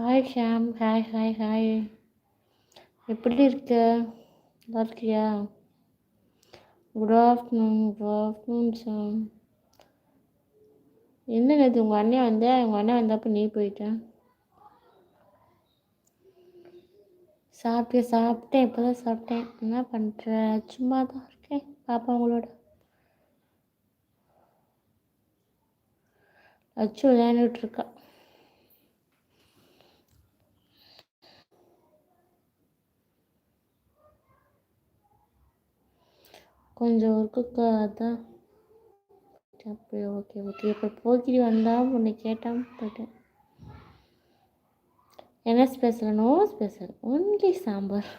Hi Sham hi hi hi எப்படி இருக்க? நல்லா இருக்கியா? Good afternoon good afternoon Sam என்ன நேற்று உங்கள் அண்ணன் வந்தா? உங்கள் அண்ணன் வந்தப்போ நீ போயிட்டேன் சாப்பிட்டே சாப்பிட்டேன் இப்போ தான் சாப்பிட்டேன். என்ன பண்ணுற சும்மா தான் இருக்கேன். பாப்பா உங்களோட. அச்சு விளையாண்டுட்டு இருக்கா கொஞ்சம் ஒர்க்குக்கு அதான் அப்படியே ஓகே ஓகே இப்போ போக்கிரி வந்தால் உன்னை கேட்டால் போயிட்டேன். என்ன special no special only sambar.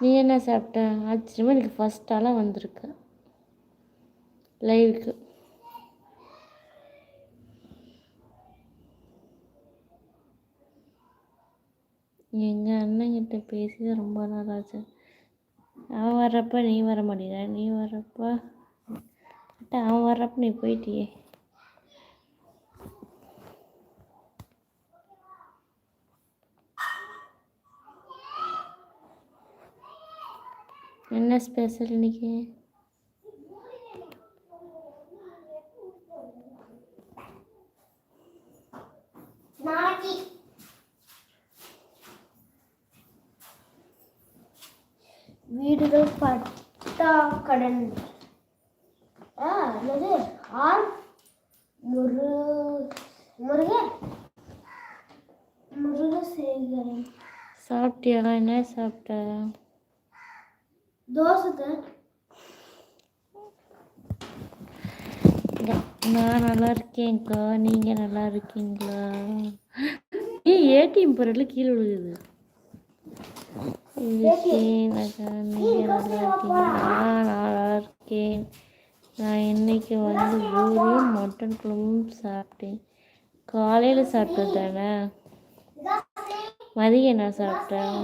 நீ என்ன சாப்பிட்ட? ஆச்சரியமாக எனக்கு ஃபஸ்ட்டாலாம் வந்திருக்கு. லைவுக்கு எங்கள் அண்ணங்கிட்ட பேசி ரொம்ப நாள் ஆச்சு. அவன் வர்றப்ப நீ வர மாட்டேங்கிற நீ வர்றப்ப அவன் வர்றப்ப நீ போயிட்டியே. என்ன ஸ்பெஷல் இன்னைக்கு? நாளைக்கு வீடுகள் பட்டா கடன். ஆ என்னது? ஆர் முரு முருக? முருகசேகரன். சாப்பிட்டியா என்ன சாப்பிட்ட? தோசை நான் நல்லா இருக்கேன்க்கா. நீங்கள் நல்லா இருக்கீங்களா? ஏடிஎம் பொருள் கீழே விழுகுது இருக்கேன் அக்கா நீங்கள் நல்லா இருக்கீங்களா நான் நல்லா இருக்கேன். நான் இன்னைக்கு வந்து பூரியும் மட்டன் குழம்பும் சாப்பிட்டேன். காலையில் சாப்பிட்டது தானே? மதியம் என்ன சாப்பிட்டேன்?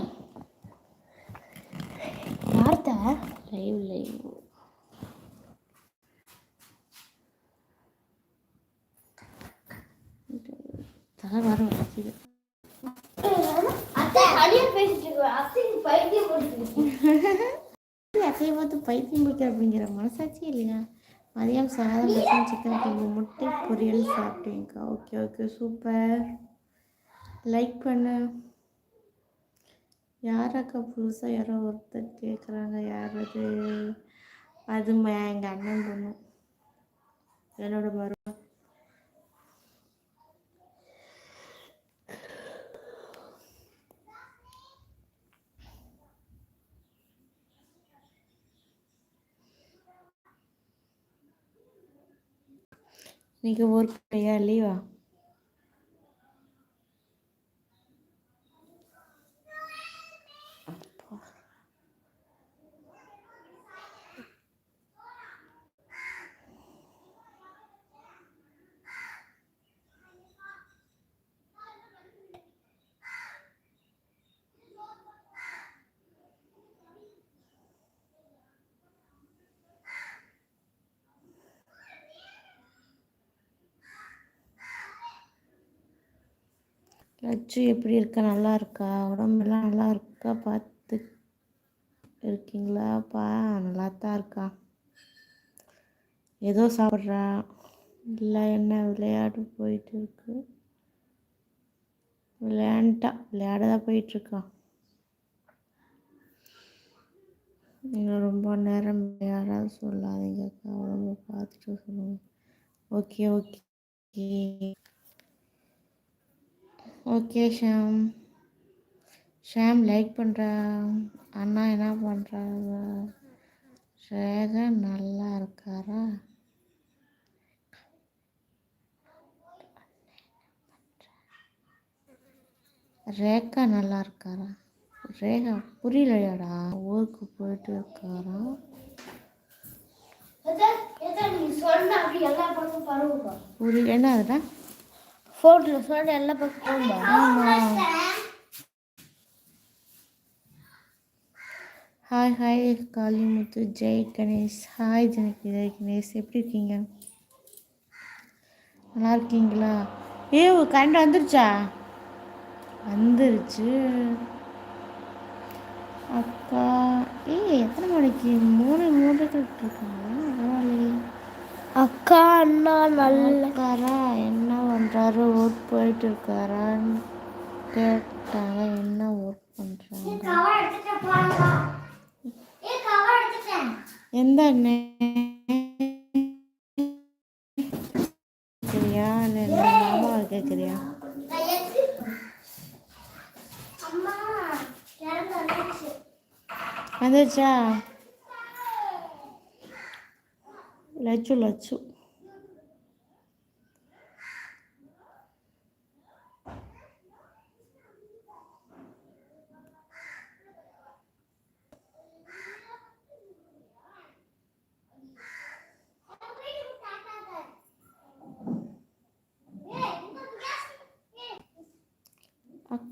வார்த்தை? Live live. தலை வர வச்சுது. போட்டு பார்த்து பைத்தியம் பிடிக்க அப்படிங்கிற மனசாட்சி இல்லையா மதியம் சாதம் ரசம் சிக்கன் குழம்பு முட்டை பொரியல் சாப்பிட்டேங்க்கா ஓகே ஓகே சூப்பர் லைக் பண்ணு. யாராக்கா புதுசாக யாரோ ஒருத்தர் கேட்குறாங்க யார் அது அது எங்கள் அண்ணன் பொண்ணு. என்னோட மருமக. இன்னைக்கு ஒர்க் இல்லையா லீவா லட்சு எப்படி இருக்கா? நல்லா இருக்கா? உடம்பெல்லாம் நல்லா இருக்கா? பார்த்து இருக்கீங்களாப்பா நல்லா தான் இருக்கா. ஏதோ சாப்பிட்றா. இல்லை என்ன விளையாட்டு போயிட்டு இருக்கு? விளையாண்டா. விளையாட தான் போயிட்டுருக்கா. நீங்கள் ரொம்ப நேரம் யாராவது சொல்லாதீங்கக்கா. உடம்பு பார்த்துட்டு சொல்லுங்க. Okay okay. Okay Sham. Sham like பண்ணுறா அண்ணா என்ன பண்ணுறாங்க ரேகா நல்லா இருக்காரா? ரேகா நல்லா இருக்காரா? ரேகா புரியலையாடா. ஊருக்கு போயிட்டு இருக்காரா? புரியல. என்ன அதுடா ஃபோட்டோல சொன்ன எல்லா பக்கம் ஆமாம் hi hi Kalimuthu Jai Ganesh hi Janaki Jai Ganesh எப்படி இருக்கீங்க நல்லா இருக்கீங்களா ஏ கரண்ட் வந்துருச்சா வந்துருச்சு அக்கா ஏய் எத்தனை மணிக்கு மூணு மூணு இருக்காங்க பரவாயில்லையே அக்கா அண்ணா நல்ல இருக்காரா என்ன பண்ணுறாரு ஒர்க் போயிட்டு இருக்காரான்னு கேட்டாங்க என்ன ஒர்க் பண்ணுறாங்க எந்த கேட்குறியா மாமாவை கேட்குறியா வந்துச்சா லட்சு லட்சு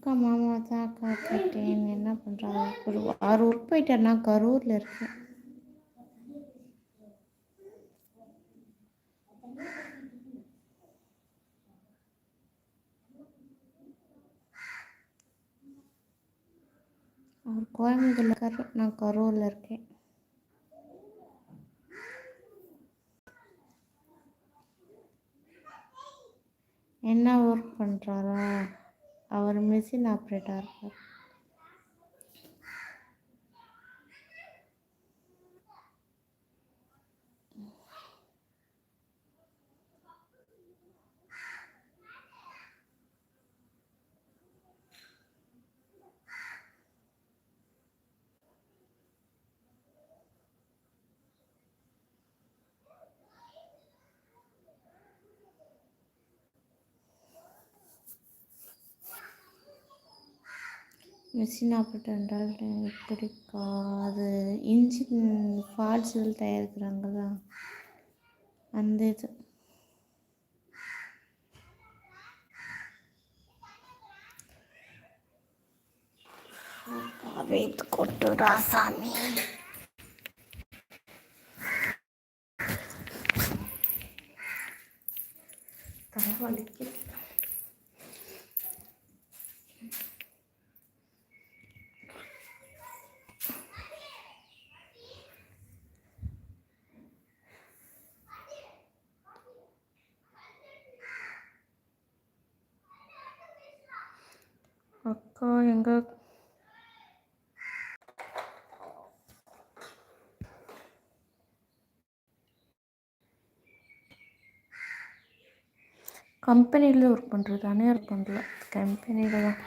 அக்கா மாமா தான் அக்கா கேட்டேன். என்ன பண்ணுறாங்க ஒரு ஆறு ஒர்க் போயிட்டார். நான் கரூரில் இருக்கேன். அவர் கோயம்புத்தூர்ல இருக்காரு. நான் கரூரில் இருக்கேன். என்ன ஒர்க் பண்ணுறாரா அவர் மிஷின் ஆப்ரேட்டர் இருக்கார் மிஷின் ஆப்ரேட்டர் என்றால் எப்படி அது இன்ஜின் பார்ட்ஸுகள் தயாரிக்கிறாங்களா? அந்த இது. வைத்து கொட்டுடா சாமி தலைவலிக்கு அக்கா எங்கே? கம்பெனியில் ஒர்க் பண்ணுறது தனியார் பண்ணல கம்பெனியில் தான்.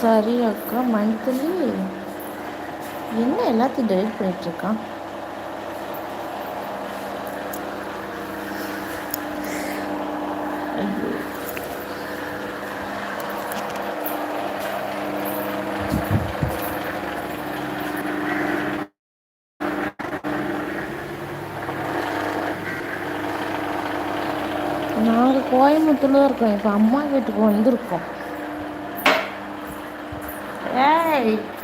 சரி அக்கா மந்த்லி என்ன எல்லாத்தையும் டெலிட் பண்ணிகிட்ருக்கான் நாங்கள் கோயம்புத்தூரில் தான் இருக்கோம். இப்போ அம்மா வீட்டுக்கு வந்திருக்கோம். hey,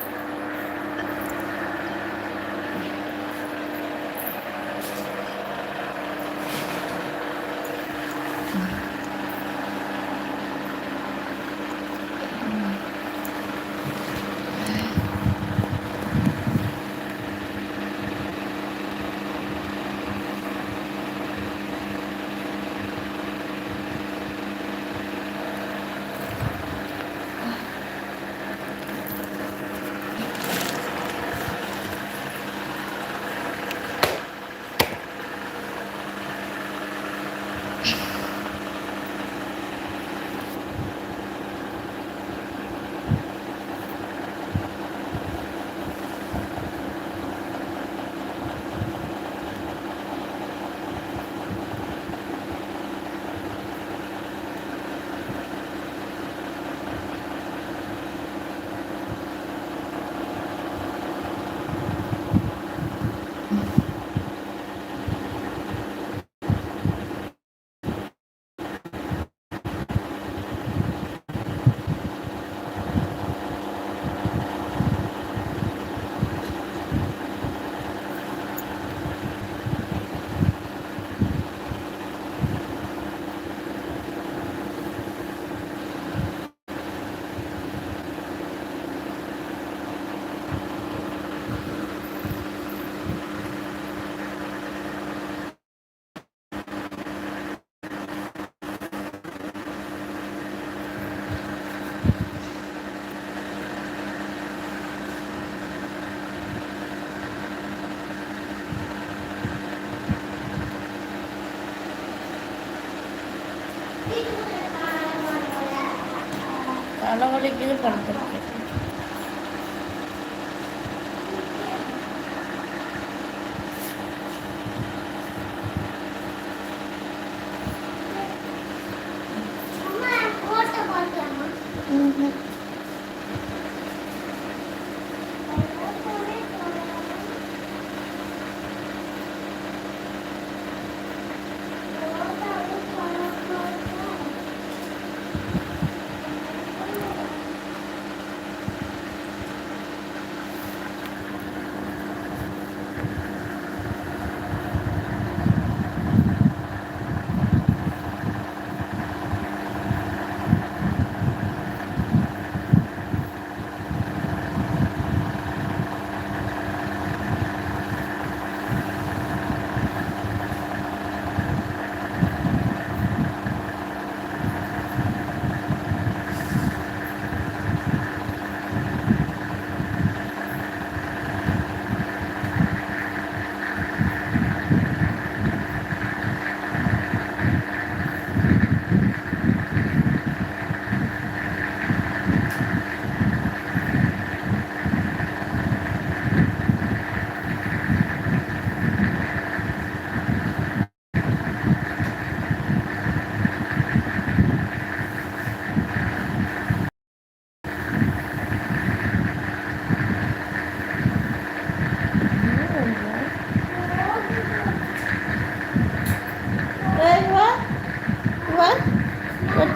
அவங்களுக்கு இது பண்ணுறோம்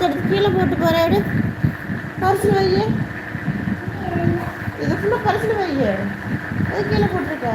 எடுத்து எடுத்து கீழே போட்டு போகிறேன் எடு. பரிசில் வை. இது ஃபுல்லாக பரிசில் வை. அது கீழே போட்டிருக்க?